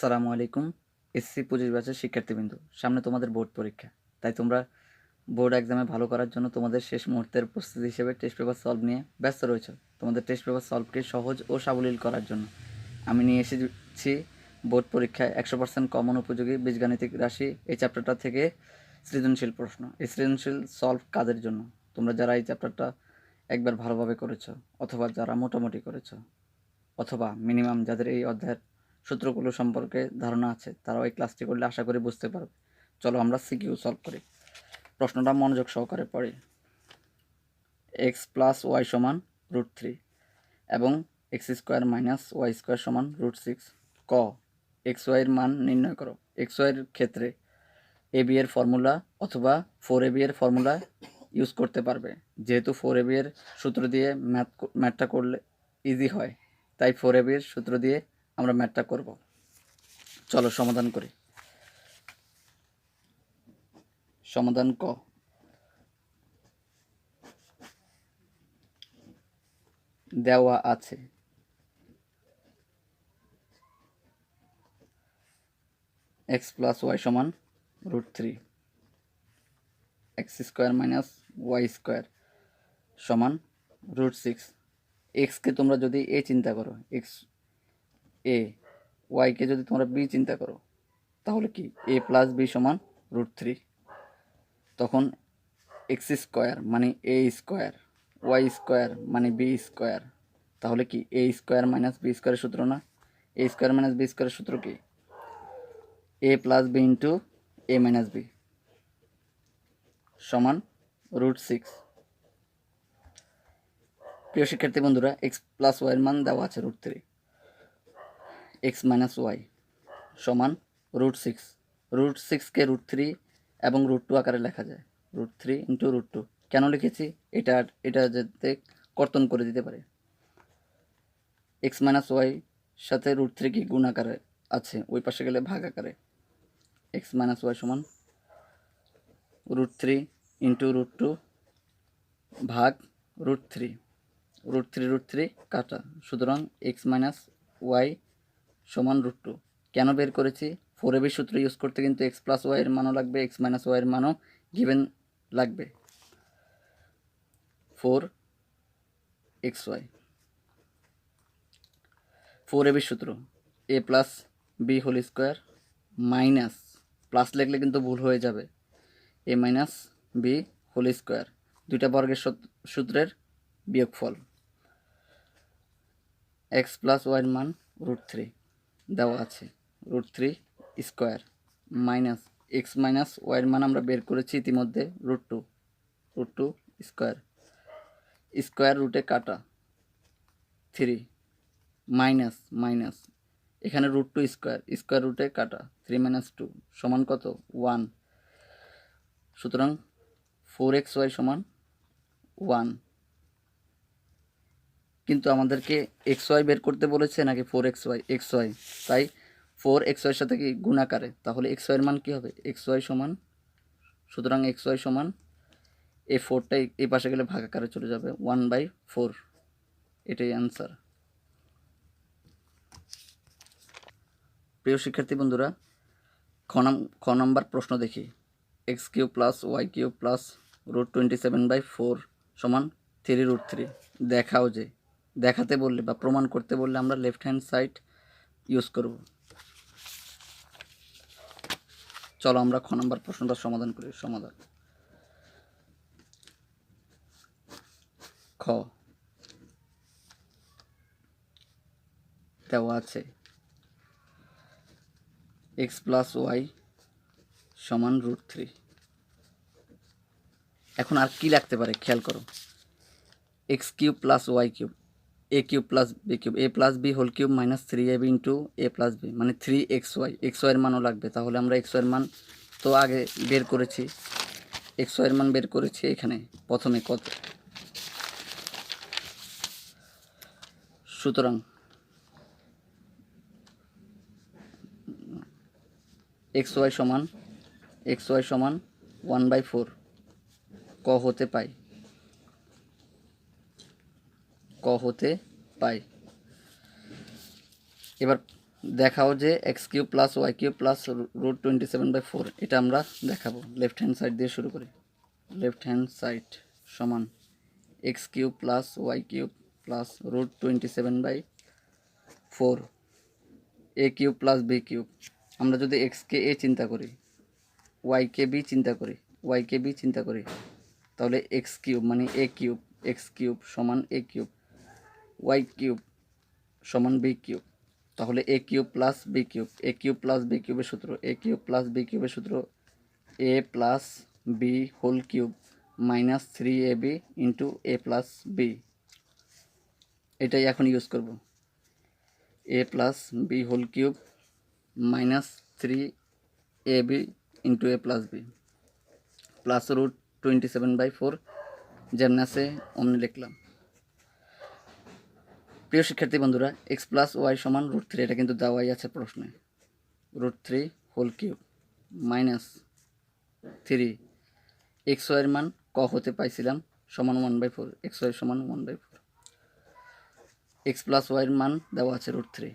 আসসালামু আলাইকুম, এসসি পঁচিশ ব্যাচের শিক্ষার্থীবৃন্দ। সামনে তোমাদের বোর্ড পরীক্ষা। তাই তোমরা বোর্ড এক্সামে ভালো করার জন্য তোমাদের শেষ মুহূর্তের প্রস্তুতি হিসেবে টেস্ট পেপার সলভ নিয়ে ব্যস্ত রয়েছে। তোমাদের টেস্ট পেপার সলভকে সহজ ও সাবলীল করার জন্য। আমি নিয়ে এসেছি বোর্ড পরীক্ষায় একশো পার্সেন্ট কমন উপযোগী বীজগাণিতিক রাশি এই চ্যাপ্টারটা থেকে সৃজনশীল প্রশ্ন। এই সৃজনশীল সলভ কাদের জন্য? তোমরা যারা এই চ্যাপ্টারটা একবার ভালোভাবে করেছ, অথবা যারা মোটামুটি করেছ, অথবা মিনিমাম যাদের এই অধ্যায়ের সূত্রগুলো সম্পর্কে ধারণা আছে, তারাও এই ক্লাসটি করলে আশা করি বুঝতে পারবে। চলো আমরা সিকিউ সলভ করি। প্রশ্নটা মনোযোগ সহকারে পড়ি। এক্স প্লাস ওয়াই সমান রুট থ্রি এবং X square minus Y square সমান রুট সিক্স ক এক্স ওয়াইয়ের মান নির্ণয় করো। এক্স ওয়াইয়ের ক্ষেত্রে এ বি এর ফর্মুলা অথবা ফোর এ বি এর ফর্মুলা ইউজ করতে পারবে। যেহেতু ফোর এ বি এর সূত্র দিয়ে ম্যাথ ম্যাথটা করলে ইজি হয়, তাই ফোর এ বি এর সূত্র দিয়ে আমরা ম্যাথটা করব। চলো সমাধান করি। সমাধান ক। দেওয়া আছে। এক্স প্লাস ওয়াই সমান root three. X square minus Y square সমান রুট সিক্স। এক্সকে তোমরা যদি এ চিন্তা করো, এক্স এ ওয়াইকে যদি তোমরা বি চিন্তা করো, তাহলে কি? এ প্লাস বি সমান রুট থ্রি তখন এক্স স্কোয়ার মানে এ স্কোয়ার ওয়াই স্কোয়ার মানে বি স্কোয়ার তাহলে কি এ স্কোয়ার মাইনাস বি স্কোয়ারের সূত্র না? এ স্কোয়ার মাইনাস বি স্কোয়ারের সূত্র কি? A plus B into A minus B সমান রুট সিক্স প্রিয় শিক্ষার্থী বন্ধুরা এক্স প্লাস ওয়াইয়ের মান দেওয়া আছে root three X minus Y সমান রুট সিক্স। রুট সিক্সকে রুট থ্রি এবং রুট টু আকারে লেখা যায়। Root three into root two. কেন লিখেছি? এটা এটা যাতে কর্তন করে দিতে পারে। এক্স মাইনাস ওয়াই সাথে রুট থ্রি কি গুণ আকারে আছে, ওই পাশে গেলে ভাগ আকারে। এক্স মাইনাস ওয়াই সমান root three into root two ভাগ root three. Root three root three, কাটা। সুতরাং এক্স মাইনাস ওয়াই সমান রুট টু কেন বের করেছি? ফোর এবি সূত্র ইউজ করতে কিন্তু এক্স প্লাস ওয়াইয়ের মানও লাগবে এক্স মাইনাস ওয়াইয়ের মানও গিভেন লাগবে। Four X Y four A B সূত্র A plus B whole square minus plus লিখলে কিন্তু ভুল হয়ে যাবে। A minus B whole square দুইটা বর্গের সূত- সূত্রের বিয়োগফল। এক্স প্লাস ওয়াইয়ের মান রুট থ্রি দেওয়া আছে। Root three square minus X minus ওয়াইয়ের মান আমরা বের করেছি ইতিমধ্যে root two root two square. Square রুটে কাটা থ্রি মাইনাস মাইনাস, এখানে রুট টু স্কোয়ার স্কোয়ার রুটে কাটা থ্রি মাইনাস টু সমান কত? ওয়ান। সুতরাং ফোর এক্স ওয়াই সমান ওয়ান। কিন্তু আমাদেরকে এক্স ওয়াই বের করতে বলেছে নাকি four X Y X Y তাই ফোর এক্স ওয়াইয়ের সাথে কি গুণাকারে তাহলে এক্স ওয়াইয়ের মান কী হবে? এক্স ওয়াই সমান, সুতরাং এক্স ওয়াই সমান এই ফোরটাই এই পাশে গেলে ভাগ আকারে চলে যাবে ওয়ান বাই ফোর এটাই অ্যান্সার প্রিয় শিক্ষার্থী বন্ধুরা, খ নাম- খ নম্বর প্রশ্ন দেখি। X cube plus Y cube plus root twenty seven by four সমান থ্রি রুট থ্রি দেখাও যে দেখাতে বললে বা প্রমাণ করতে বললে আমরা লেফট হ্যান্ড সাইড ইউজ করব। চলো আমরা খ নম্বর প্রশ্নটা সমাধান করি, সমাধান। খ। দেওয়া আছে। এক্স প্লাস ওয়াই সমান রুট থ্রি এখন আর কি লাগতে পারে? খেয়াল করো। X cube plus Y cube A cube plus B cube A plus B whole cube minus three A B into A plus B মানে থ্রি এক্স ওয়াই এক্স ওয়াইয়ের মানও লাগবে। তাহলে আমরা এক্স ওয়াইয়ের মান তো আগে বের করেছি। এক্স ওয়াইয়ের মান বের করেছি এখানে, প্রথমে কত? সুতরাং এক্স ওয়াই সমান এক্স ওয়াই সমান ওয়ান বাই ফোর ক হতে পাই। ক হতে পাই। এবার দেখাও যে X cube plus Y cube plus root twenty seven by four, এটা আমরা দেখাবো। লেফট হ্যান্ড সাইড দিয়ে শুরু করি। লেফট হ্যান্ড সাইড সমান X cube plus Y cube plus root twenty seven by four A cube plus B cube. আমরা যদি এক্সকে এ চিন্তা করি ওয়াইকে বি চিন্তা করি ওয়াইকে বি চিন্তা করি, তাহলে এক্স কিউব মানে এ কিউব এক্স কিউব সমান এ কিউব। ওয়াই কিউব সমান বি কিউব। তাহলে A cube plus B cube. A cube plus B কিউবের সূত্র। এ কিউব প্লাস বি কিউবের সূত্র A plus B whole cube minus three A B into A plus B. এটাই এখন use করব। A plus B whole cube minus three A B into A plus B. Plus root twenty seven by four. যেমন আছে, অমনি লিখলাম। প্রিয় শিক্ষার্থী বন্ধুরা এক্স প্লাস ওয়াই সমান রুট থ্রি এটা কিন্তু দেওয়াই আছে প্রশ্নে। Root three whole cube minus three X ওয়াইয়ের মান ক হতে পাইছিলাম, সমান one by four X Y সমান one by four X plus ওয়াইয়ের মান দেওয়া আছে root three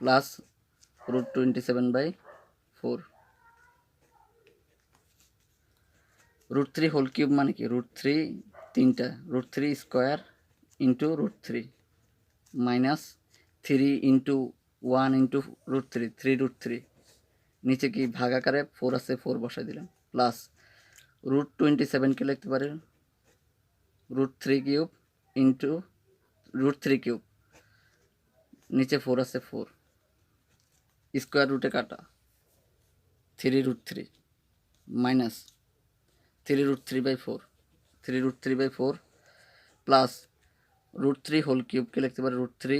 plus root twenty seven by four root three whole cube মানে কি? রুট থ্রি তিনটা root three square into root three minus three into one into root three three root three নিচে কি ভাগ আকারে ফোর আছে four বসাই দিলাম প্লাস রুট টোয়েন্টি সেভেনকে লিখতে পারি root three cube into root three cube নিচে ফোর আছে ফোর স্কোয়ার রুটে কাটা three root three minus three root three by four three root three by four plus root three whole কিউবকে লিখতে পারি root three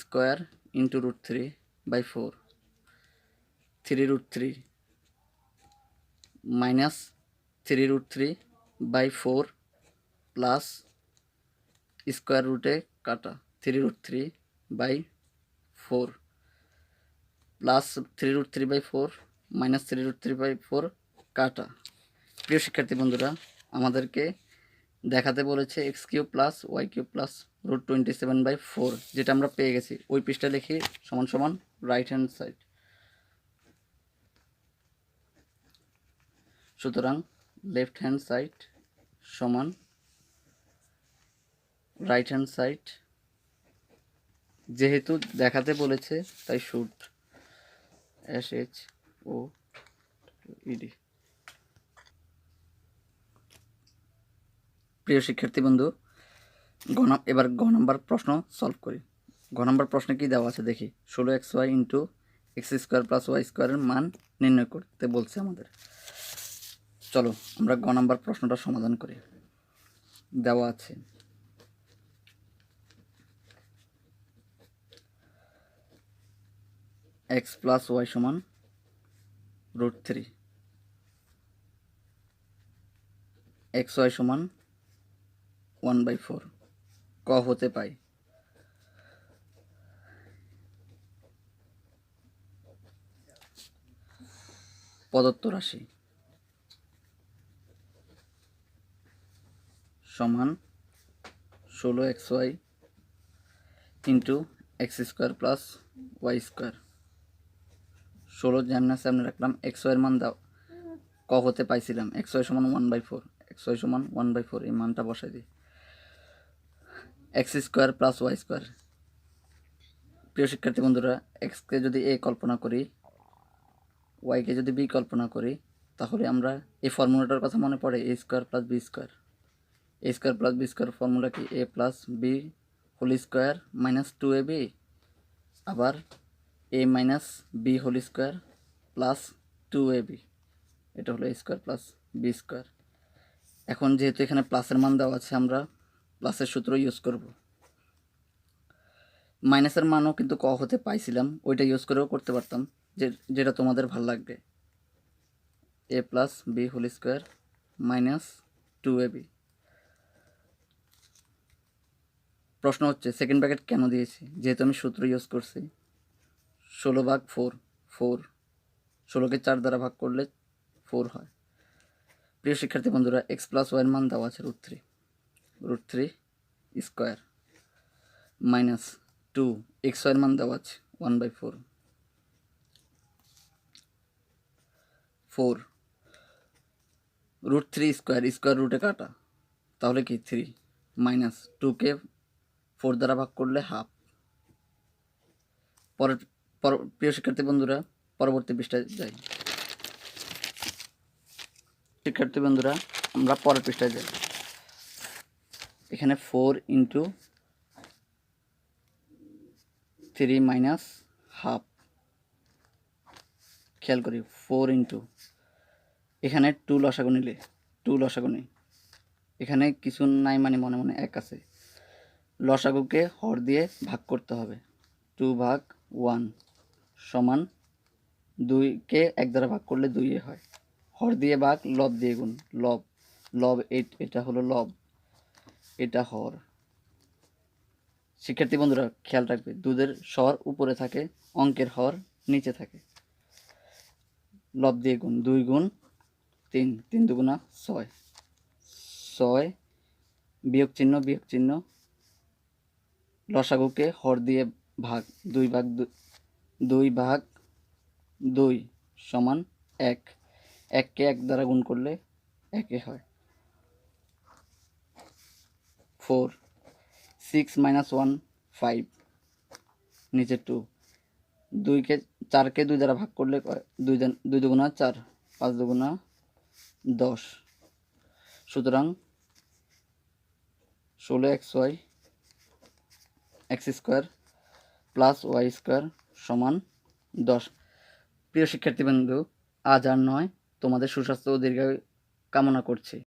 square into root three by four three root three minus three root three by four plus square রুটে কাটা। Three root three by four plus three root three by four minus three root three by four কাটা। প্রিয় শিক্ষার্থী বন্ধুরা, আমাদেরকে দেখাতে বলেছে X cube plus Y cube plus root twenty seven by four যেটা আমরা পেয়ে গেছি। ওই পৃষ্ঠা লিখি সমান সমান রাইট হ্যান্ড সাইড সুতরাং লেফট হ্যান্ড সাইড সমান রাইট হ্যান্ড সাইড যেহেতু দেখাতে বলেছে, তাই shoot S H O E D প্রিয় শিক্ষার্থী বন্ধু গ নাম- এবার গ নাম্বার প্রশ্ন সলভ করি। গ নাম্বার প্রশ্নে কি দেওয়া আছে দেখি। ষোলো X Y into X square plus Y স্কোয়ারের মান নির্ণয় করতে বলছে আমাদের। চলো, আমরা গ নাম্বার প্রশ্নটা সমাধান করি। দেওয়া আছে। এক্স প্লাস ওয়াই সমান রুট থ্রি। এক্স ওয়াই সমান ওয়ান বাই ফোর, ক হতে পাই। প্রদত্ত রাশি সমান ষোলো X Y into X square plus Y square. ষোলো জানার সামনে রাখলাম, এক্স ওয়াইয়ের মান দাও। ক হতে পাইছিলাম, এক্স ওয়াই সমান one by four, X Y সমান ওয়ান বাই ফোর, এই মানটা বসাই দিই। X square plus Y square. প্রিয় শিক্ষার্থী বন্ধুরা এক্সকে যদি এ কল্পনা করি ওয়াইকে যদি বি কল্পনা করি, তাহলে আমরা এই ফর্মুলাটার কথা মনে পড়ে, A square plus B square. A square plus B square formula কি? A plus B whole square minus two A B. আবার A minus B whole square plus two A B. এটা হলো স্কোয়ার প্লাস বি স্কোয়ার। এখন যেহেতু এখানে প্লাসের মান দেওয়া আছে আমরা প্লাসের সূত্র ইউজ করব। মাইনাসের মানও কিন্তু ক হতে পাইছিলাম, ওইটা ইউজ করেও করতে পারতাম, যে, যেটা তোমাদের ভালো লাগবে। A plus B whole square minus two A B প্রশ্ন হচ্ছে সেকেন্ড ব্র্যাকেট কেন দিয়েছি? যেহেতু আমি সূত্র ইউজ করছি। ষোলো ভাগ ফোর ফোর ষোলোকে চার দ্বারা ভাগ করলে ফোর হয়। প্রিয় শিক্ষার্থী বন্ধুরা এক্স প্লাস ওয়াইয়ের মান দেওয়া আছে root three root three square minus two X ওয়াইয়ের মান দেওয়া আছে one by four four root three square square রুটে কাটা, তাহলে কি থ্রি মাইনাস টুকে ফোর দ্বারা ভাগ করলে হাফ পরের, পর, প্রিয় শিক্ষার্থী বন্ধুরা, পরবর্তী পৃষ্ঠায় যাই। শিক্ষার্থী বন্ধুরা, আমরা পরের পৃষ্ঠায় যাই। এখানে four into three minus half খেয়াল করি ফোর ইন্টু এখানে টু লসাগু নিলে টু লসাগু নেই। এখানে কিছু নাই মানে মনে মনে এক আছে। লসাগুকে হর দিয়ে ভাগ করতে হবে। টু ভাগ ওয়ান সমান দুইকে এক দ্বারা ভাগ করলে দুইয়ে হয়। হর দিয়ে ভাগ, লব দিয়ে গুণ। লব লব এট- এটা হলো লব। এটা হর শিক্ষার্থী বন্ধুরা, খেয়াল রাখবে, দুধের স্বর উপরে থাকে, অঙ্কের হর নিচে থাকে। লব দিয়ে গুণ, দুই গুণ, তিন তিন দুগুণা ছয়। ছয়, বিয়োগ চিহ্ন বিয়োগ চিহ্ন। লসাগুকে হর দিয়ে ভাগ, দুই ভাগ দুই ভাগ দুই সমান এক। এককে এক দ্বারা গুণ করলে একে হয়। Four six minus one five নিচে টু দুইকে, চারকে দুই দ্বারা ভাগ করলে? দুই দুই দুগুণা চার, পাঁচ দুগুণা দশ। সুতরাং ষোলো X Y, X square plus Y square সমান দশ। প্রিয় শিক্ষার্থীবৃন্দ, আজ আর নয়। তোমাদের সুস্বাস্থ্য ও দীর্ঘায়ু কামনা করছি।